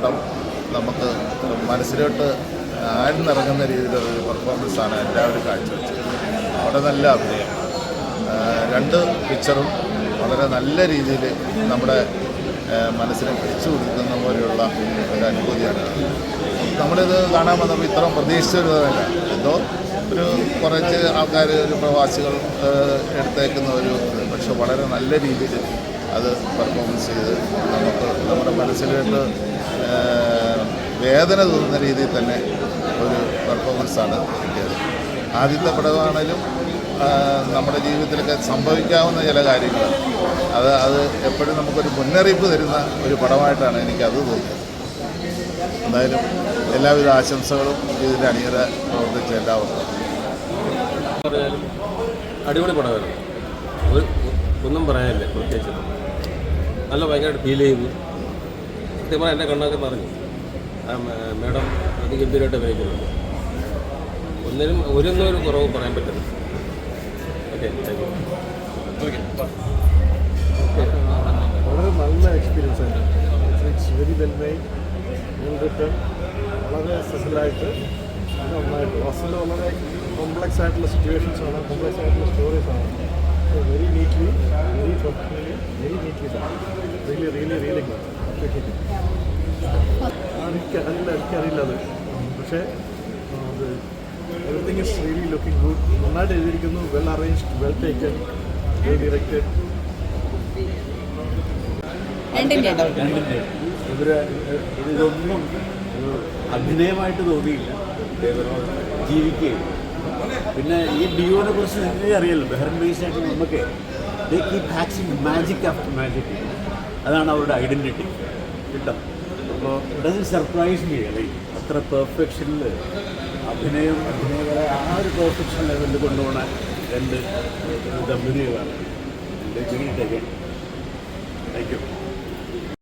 പടം നമുക്ക് മനസ്സിലോട്ട് ആഴ്ന്നിറങ്ങുന്ന രീതിയിലുള്ള പെർഫോമൻസാണ് എല്ലാവരും കാഴ്ചവെച്ചത്. അവിടെ നല്ല അഭിനയം. രണ്ട് പിക്ചറും വളരെ നല്ല രീതിയിൽ നമ്മുടെ മനസ്സിനെ പിടിച്ചു കൊടുക്കുന്ന പോലെയുള്ള ഒരു അനുഭൂതിയാണ്. നമ്മളിത് കാണാൻ വന്നപ്പോൾ ഇത്രയും പ്രതീക്ഷിച്ചതല്ല എന്തോ ഒരു കുറച്ച് ആൾക്കാർ ഒരു പ്രവാസികൾ എടുത്തേക്കുന്ന ഒരു. പക്ഷെ വളരെ നല്ല രീതിയിൽ അത് പെർഫോമൻസ് ചെയ്ത് നമുക്ക് നമ്മുടെ മനസ്സിലോട്ട് വേദന തോന്നുന്ന രീതിയിൽ തന്നെ ഒരു പെർഫോമൻസാണ് കിട്ടിയത്. ആദ്യത്തെ പടമാണേലും നമ്മുടെ ജീവിതത്തിലൊക്കെ സംഭവിക്കാവുന്ന ചില കാര്യങ്ങൾ. അത് അത് എപ്പോഴും നമുക്കൊരു മുന്നറിയിപ്പ് തരുന്ന ഒരു പടമായിട്ടാണ് എനിക്കത് തോന്നിയത്. എന്തായാലും എല്ലാവിധ ആശംസകളും ഇതിന്റെ അണിയറ പ്രവർത്തിച്ച എല്ലാവർക്കും. അടിപൊളി പടമായിരുന്നു. ഒന്നും പറയാനില്ല പ്രത്യേകിച്ച്. നല്ല ഭയങ്കരമായിട്ട് ഫീൽ ചെയ്തു. സത്യമായി എന്റെ കണ്ണൊക്കെ പറഞ്ഞു മേഡം അതിഗംഭീരമായിട്ട് അഭിനയിക്കുന്നുണ്ട്. ഒന്നിനും ഒരൊന്നും ഒരു കുറവ് പറയാൻ പറ്റില്ല. ഓക്കെ താങ്ക് യു വളരെ നല്ല എക്സ്പീരിയൻസ് ആയിരുന്നു. It's very well made well written വളരെ സെറ്റിലായിട്ട് നന്നായിട്ട്. വാസ്തവത്തിൽ വളരെ കോംപ്ലക്സ് ആയിട്ടുള്ള സിറ്റുവേഷൻസ് ആണ് കോംപ്ലക്സ് ആയിട്ടുള്ള സ്റ്റോറീസ് ആണ്. Very neatly very professionally very neatly really really really good എനിക്ക് അറിയില്ല എനിക്കറിയില്ല അത്. പക്ഷേ അത് everything is really looking good നന്നായിട്ട് എഴുതിയിരിക്കുന്നു well arranged well taken well രണ്ടിന്റെ ഇവർ ഇതൊന്നും അഭിനയമായിട്ട് തോന്നിയില്ല. ജീവിക്കുകയും. പിന്നെ ഈ ഡിയോനെ കുറിച്ച് നിങ്ങളെ അറിയാലോ ബെഹ്റൻ ബേസ് ആയിട്ട് നമുക്ക് ദേ കീപ് ഹാക്സിങ് മാജിക് ആഫ്റ്റർ മാജിക് അതാണ് അവരുടെ ഐഡന്റിറ്റി കിട്ടും? അപ്പോൾ ഇവിടെ സർപ്രൈസ് മീ അല്ലെ? അത്ര പെർഫെക്ഷനിൽ അഭിനയം അഭിനയകളെ ആ ഒരു പെർഫെക്ഷൻ ലെവലിൽ കൊണ്ടുപോകുന്ന രണ്ട് ദമ്പതികളാണ് താങ്ക് യു